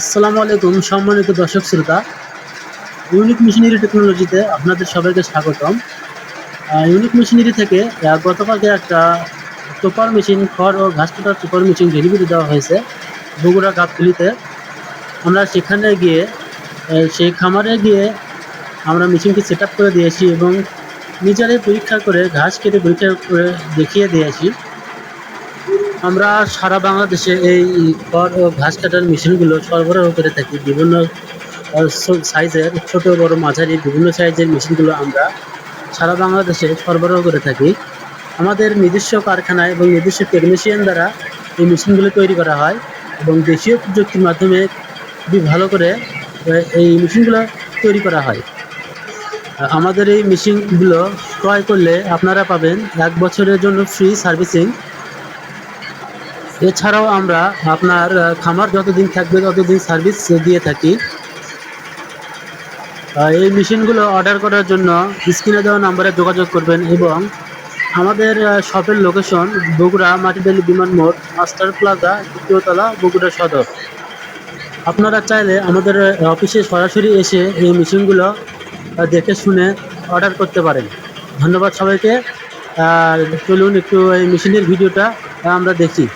আসসালামু আলাইকুম, সম্মানিত দর্শক শ্রোতা। ইউনিক মেশিনারি টেকনোলজিতে আপনাদের সবাইকে স্বাগতম। ইউনিক মেশিনারি থেকে গতকালকে একটা টোপার মেশিন, খড় ও ঘাস কাটার টোপার মেশিন ডেলিভারি দেওয়া হয়েছে বগুড়া গাবতলিতে। আমরা সেখানে গিয়ে সেই খামারে গিয়ে আমরা মেশিনটি সেট করে দিয়েছি এবং নিজেরাই পরীক্ষা করে, ঘাস কেটে পরীক্ষা করে দেখিয়ে দিয়েছি। আমরা সারা বাংলাদেশে এই খড় ও ঘাস কাটার মেশিনগুলো সরবরাহ করে থাকি। বিভিন্ন সাইজের, ছোট, বড়, মাঝারি বিভিন্ন সাইজের মেশিনগুলো আমরা সারা বাংলাদেশে সরবরাহ করে থাকি। আমাদের নিজস্ব কারখানায় এবং নিজস্ব টেকনিশিয়ান দ্বারা এই মেশিনগুলো তৈরি করা হয় এবং দেশীয় প্রযুক্তির মাধ্যমে খুবই ভালো করে এই মেশিনগুলো তৈরি করা হয়। আমাদের এই মেশিনগুলো ক্রয় করলে আপনারা পাবেন এক বছরের জন্য ফ্রি সার্ভিসিং এছাড়াও আমরা আপনার খামার যতদিন থাকবে, ততদিন সার্ভিস দিয়ে থাকি। এই মেশিনগুলো অর্ডার করার জন্য স্ক্রিনে দেওয়া নাম্বারে যোগাযোগ করবেন এবং আমাদের শপের লোকেশন বগুড়া মাটিডালি বিমান মোড়, মাস্টার প্লাজা দ্বিতীয়তলা বগুড়া সদর। আপনারা চাইলে আমাদের অফিসে সরাসরি এসে এই মেশিনগুলো দেখে শুনে অর্ডার করতে পারেন। ধন্যবাদ সবাইকে। চলুন একটু এই মেশিনের ভিডিওটা আমরা দেখি।